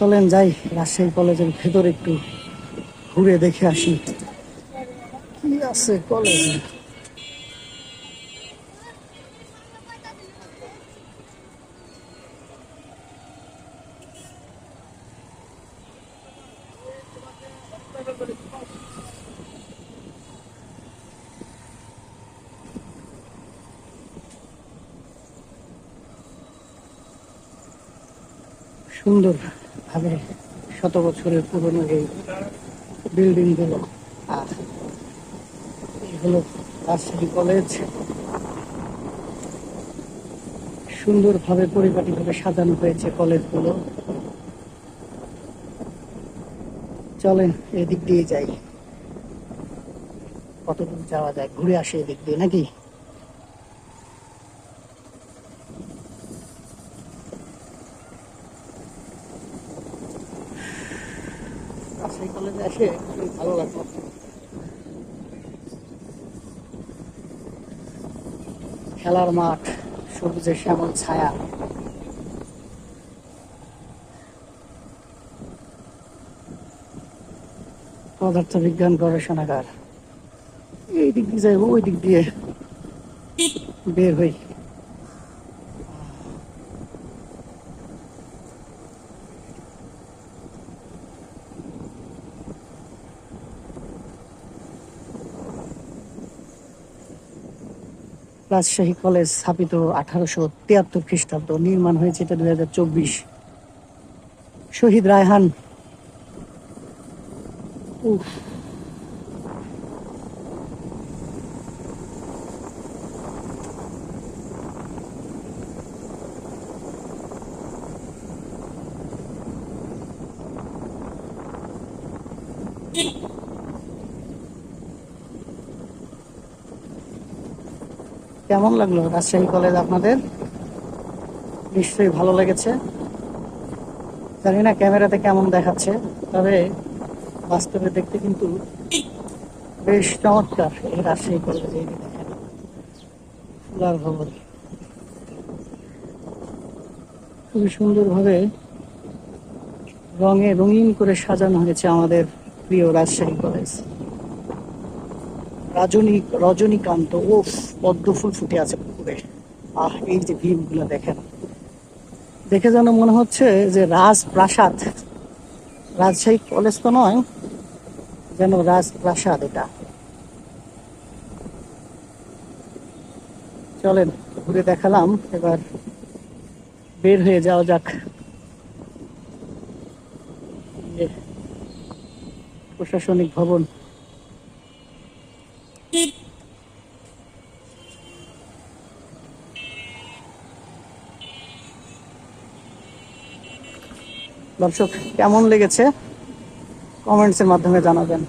চলেন যাই রাজশাহী কলেজের ভেতর একটু ঘুরে দেখে আসি। কি আছে কলেজে? সুন্দর। ভাবে শত বছরের পুরনো এই বিল্ডিংগুলো আর হলো রাজশাহী কলেজ সুন্দরভাবে, পরিপাটিভাবে সাজানো হয়েছে কলেজগুলো। চলেন এদিক দিয়ে যাই। কতদূর যাওয়া যায়? ঘুরে আসে এদিক দিয়ে, নাকি? রাজশাহী কলেজে এসে ভালো লাগল। খেলার মাঠ, সবুজের শ্যামল ছায়া। পদার্থ বিজ্ঞান গবেষণাগার। এই দিক দিয়ে যাইব ওই দিক দিয়ে বের হই। রাজশাহী কলেজ স্থাপিত আঠারোশো তিয়াত্তর খ্রিস্টাব্দ নির্মাণ হয়েছে, এটা দুই হাজার চব্বিশ। শহীদ রায়হান। উফ। কেমন লাগল? রাজশাহী কলেজ আপনাদের? নিশ্চয়ই ভালো লেগেছে। জানি না ক্যামেরাতে কেমন দেখাচ্ছে, তবে বাস্তবে দেখতে কিন্তু বেশ চমৎকার এই রাজশাহী কলেজ এই দেখেন, ফুলার ভবন। খুবই সুন্দরভাবে রঙে রঙিন করে সাজানো হয়েছে আমাদের প্রিয় রাজশাহী কলেজ। রজনী রজনীকান্ত, ও পদ্ম ফুল ফুটে আছে পুকুরে। আহ, এই যে ভিউ গুলো দেখেন। দেখে যেন মনে হচ্ছে যে রাজপ্রাসাদ। রাজশাহী কলেজ তো নয়, যেন রাজপ্রাসাদ এটা। চলেন, ঘুরে দেখালাম, এবার বের হয়ে যাওয়া যাক। প্রশাসনিক ভবন। দর্শক কেমন লেগেছে? কমেন্টসের মাধ্যমে জানাবেন।